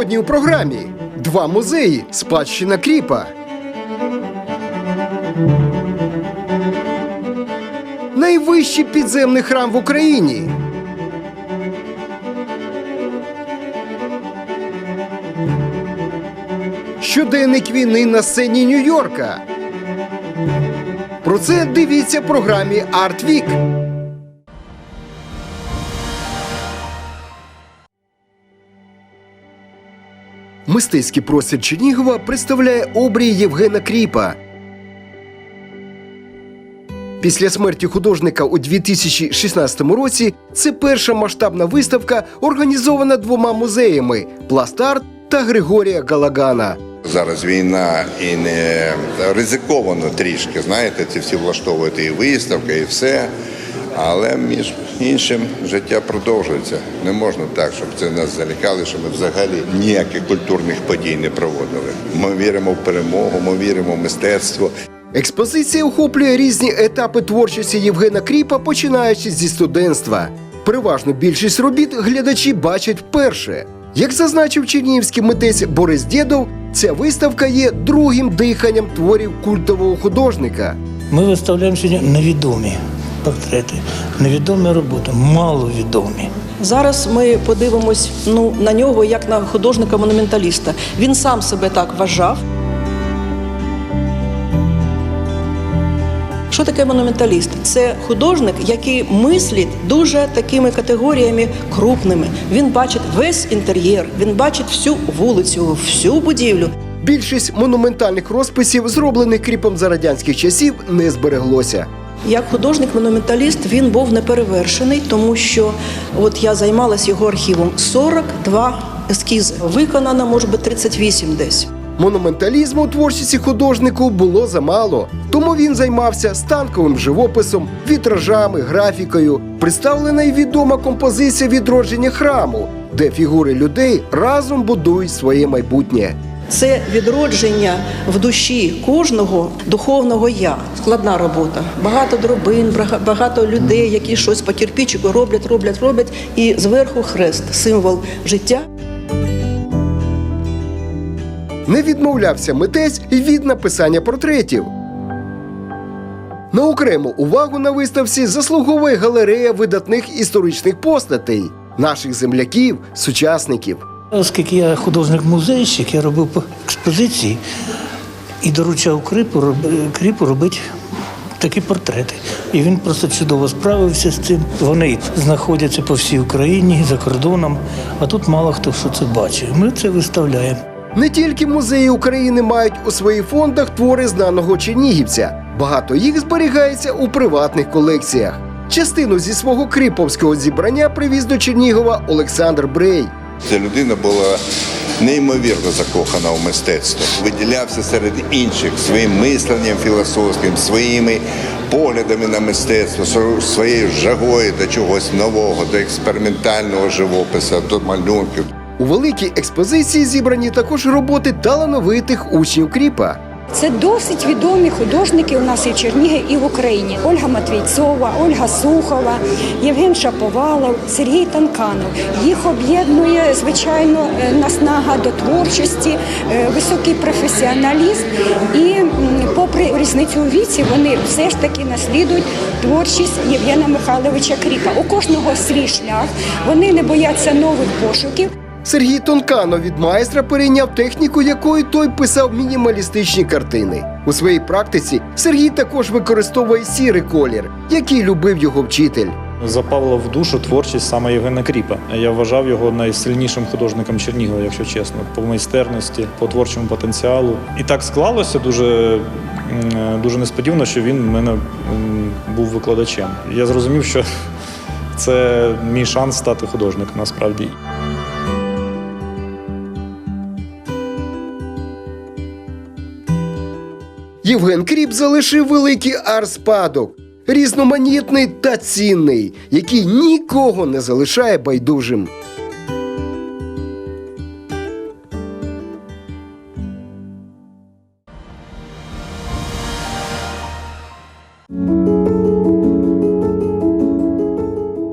Сьогодні у програмі два музеї спадщина кріпа. Найвищий підземний храм в Україні. Щоденник війни на сцені Нью-Йорка. Про це дивіться в програмі Арт Мистецький простір Чернігова представляє обрій Євгена Кріпа. Після смерті художника у 2016 році це перша масштабна виставка, організована двома музеями Пластарт та Григорія Галагана. Зараз війна і не ризиковано трішки, знаєте, ці всі влаштовувати і виставки, і все. Але між іншим життя продовжується. Не можна так, щоб це нас залякали, що ми взагалі ніяких культурних подій не проводили. Ми віримо в перемогу, ми віримо в мистецтво. Експозиція охоплює різні етапи творчості Євгена Кріпа, починаючи зі студентства. Переважно більшість робіт глядачі бачать вперше. Як зазначив чернігівський митець Борис Дєдов, ця виставка є другим диханням творів культового художника. Ми виставляємо сьогодні невідомі портрети, невідомі роботи, маловідомі. Зараз ми подивимось ну, на нього як на художника-монументаліста. Він сам себе так вважав. Що таке монументаліст? Це художник, який мислить дуже такими категоріями крупними. Він бачить весь інтер'єр, він бачить всю вулицю, всю будівлю. Більшість монументальних розписів, зроблених кріпом за радянських часів, не збереглося. Як художник-монументаліст він був неперевершений, тому що от я займалась його архівом. 42 ескізи. Виконано, може би, 38 десь. Монументалізму у творчості художнику було замало, тому він займався станковим живописом, вітражами, графікою. Представлена й відома композиція відродження храму, де фігури людей разом будують своє майбутнє. Це відродження в душі кожного духовного я. Складна робота. Багато дробин, багато людей, які щось по кирпичику роблять, роблять, роблять, і зверху хрест символ життя. Не відмовлявся митець і від написання портретів. На окрему увагу на виставці заслуговує галерея видатних історичних постатей, наших земляків, сучасників. Оскільки я художник-музейщик, я робив по експозиції і доручав крипу, кріпу робити такі портрети. І він просто чудово справився з цим. Вони знаходяться по всій Україні, за кордоном, а тут мало хто що це бачив. Ми це виставляємо. Не тільки музеї України мають у своїх фондах твори знаного чернігівця. Багато їх зберігається у приватних колекціях. Частину зі свого кріповського зібрання привіз до Чернігова Олександр Брей. Ця людина була неймовірно закохана в мистецтво. Виділявся серед інших своїм мисленням філософським, своїми поглядами на мистецтво, своєю жагою до чогось нового, до експериментального живопису, до малюнків. У великій експозиції зібрані також роботи талановитих учнів кріпа. Це досить відомі художники у нас і в Чернігові, і в Україні. Ольга Матвійцова, Ольга Сухова, Євген Шаповалов, Сергій Танканов. Їх об'єднує, звичайно, е, наснага до творчості, е, високий професіоналізм. І попри різницю у віці, вони все ж таки наслідують творчість Євгена Михайловича Кріпа. У кожного свій шлях. Вони не бояться нових пошуків. Сергій Тонкано від майстра перейняв техніку, якою той писав мінімалістичні картини. У своїй практиці Сергій також використовує сірий колір, який любив його вчитель. Запала в душу творчість саме Євгена Кріпа. Я вважав його найсильнішим художником Чернігова, якщо чесно, по майстерності, по творчому потенціалу. І так склалося дуже, дуже несподівано, що він в мене був викладачем. Я зрозумів, що це мій шанс стати художником насправді. Євген Кріп залишив великий арт-спадок, різноманітний та цінний, який нікого не залишає байдужим.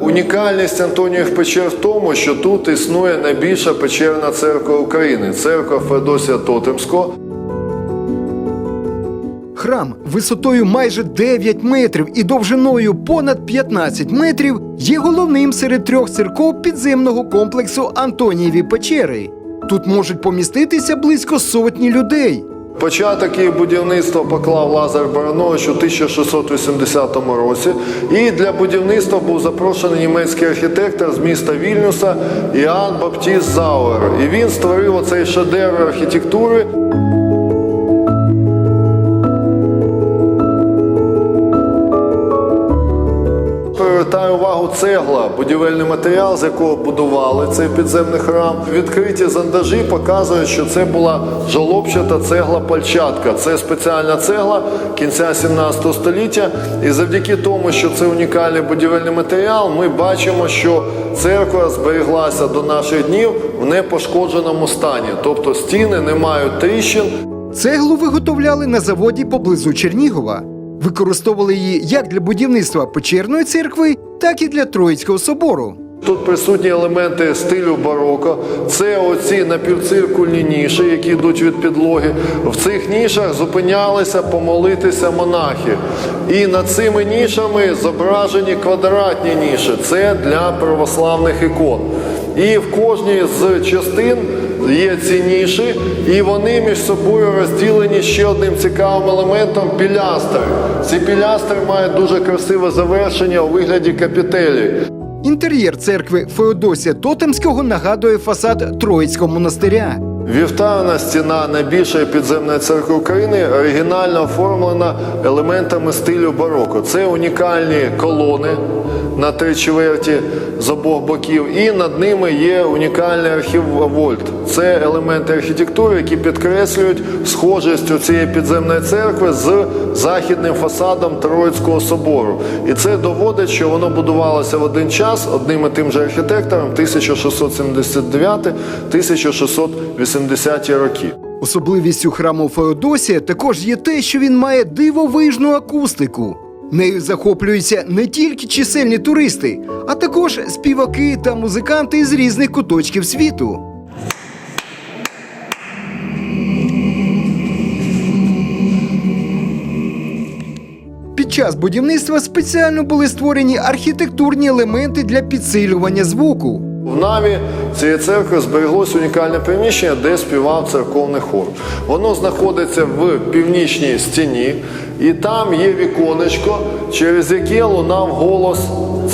Унікальність Антоніїв печер в тому, що тут існує найбільша печерна церква України церква Феодосія Тотемського. Храм висотою майже 9 метрів і довжиною понад 15 метрів є головним серед трьох церков підземного комплексу Антонієві печери. Тут можуть поміститися близько сотні людей. Початок її будівництва поклав Лазар Баранович у 1680 році. І для будівництва був запрошений німецький архітектор з міста Вільнюса Іоанн Баптіст Зауер. І він створив оцей шедевр архітектури. Цегла, будівельний матеріал, з якого будували цей підземний храм. Відкриті зондажі показують, що це була жолобчата цегла пальчатка. Це спеціальна цегла кінця 17 століття. І завдяки тому, що це унікальний будівельний матеріал, ми бачимо, що церква збереглася до наших днів в непошкодженому стані. Тобто стіни не мають тріщин, Цеглу виготовляли на заводі поблизу Чернігова. Використовували її як для будівництва печерної церкви, так і для Троїцького собору. Тут присутні елементи стилю бароко. Це оці напівциркульні ніші, які йдуть від підлоги. В цих нішах зупинялися помолитися монахи. І над цими нішами зображені квадратні ніші. Це для православних ікон. І в кожній з частин є ці ніші, і вони між собою розділені ще одним цікавим елементом пілястри. Ці пілястри мають дуже красиве завершення у вигляді капітелі. Інтер'єр церкви Феодосія Тотемського нагадує фасад Троїцького монастиря. Вівтарна стіна найбільшої підземної церкви України оригінально оформлена елементами стилю бароко. Це унікальні колони на три чверті з обох боків, і над ними є унікальний архів Вольт. Це елементи архітектури, які підкреслюють схожість цієї підземної церкви з західним фасадом Троїцького собору. І це доводить, що воно будувалося в один час одним і тим же архітектором 1679-1680 роки. Особливістю храму Феодосія також є те, що він має дивовижну акустику. Нею захоплюються не тільки чисельні туристи, а також співаки та музиканти з різних куточків світу. Під час будівництва спеціально були створені архітектурні елементи для підсилювання звуку. В наві цієї церкви збереглось унікальне приміщення, де співав церковний хор. Воно знаходиться в північній стіні, і там є віконечко, через яке лунав голос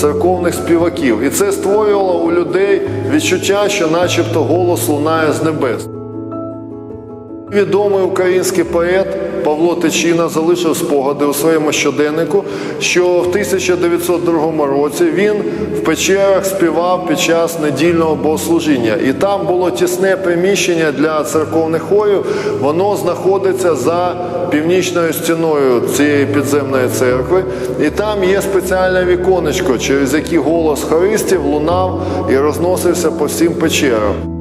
церковних співаків. І це створювало у людей відчуття, що начебто голос лунає з небес. Відомий український поет Павло Тичина залишив спогади у своєму щоденнику, що в 1902 році він в печерах співав під час недільного богослужіння. І там було тісне приміщення для церковних хорів. Воно знаходиться за північною стіною цієї підземної церкви. І там є спеціальне віконечко, через яке голос хористів лунав і розносився по всім печерам.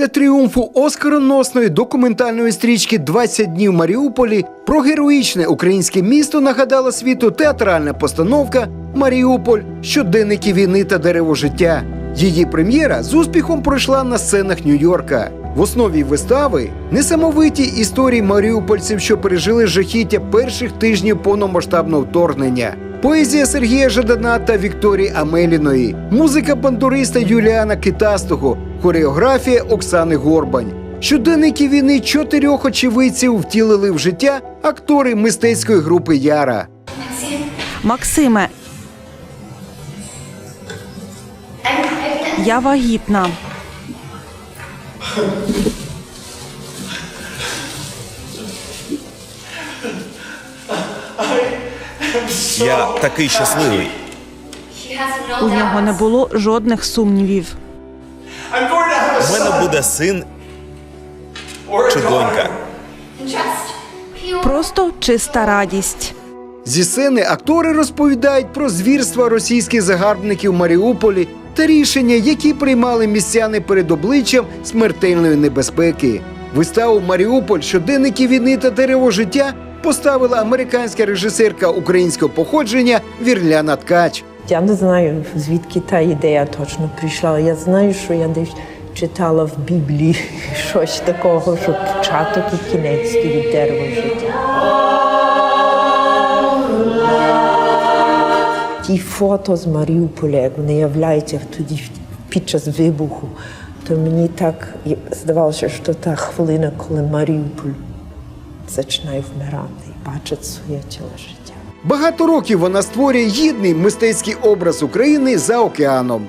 Після тріумфу оскароносної документальної стрічки «20 днів Маріуполі про героїчне українське місто нагадала світу театральна постановка Маріуполь щоденники війни та дерево життя. Її прем'єра з успіхом пройшла на сценах Нью-Йорка. В основі вистави несамовиті історії маріупольців, що пережили жахіття перших тижнів повномасштабного вторгнення. Поезія Сергія Жадана та Вікторії Амеліної, музика бандуриста Юліана Китастого, хореографія Оксани Горбань. Щоденники війни чотирьох очевидців втілили в життя актори мистецької групи Яра. Максиме. Я вагітна. Я такий щасливий. У нього не було жодних сумнівів. У мене буде син чи донька. Просто чиста радість. Зі сцени актори розповідають про звірства російських загарбників в Маріуполі та рішення, які приймали містяни перед обличчям смертельної небезпеки. Виставу Маріуполь щоденники війни та дерево життя поставила американська режисерка українського походження Вірляна Ткач. Я не знаю, звідки та ідея точно прийшла. Я знаю, що я десь читала в Біблії щось такого, що початок і кінець стоїть дерево життя. Ті фото з Маріуполя, як вони являються тоді під час вибуху, то мені так здавалося, що та хвилина, коли Маріуполь починає вмирати і бачить своє тіло життя. Багато років вона створює гідний мистецький образ України за океаном.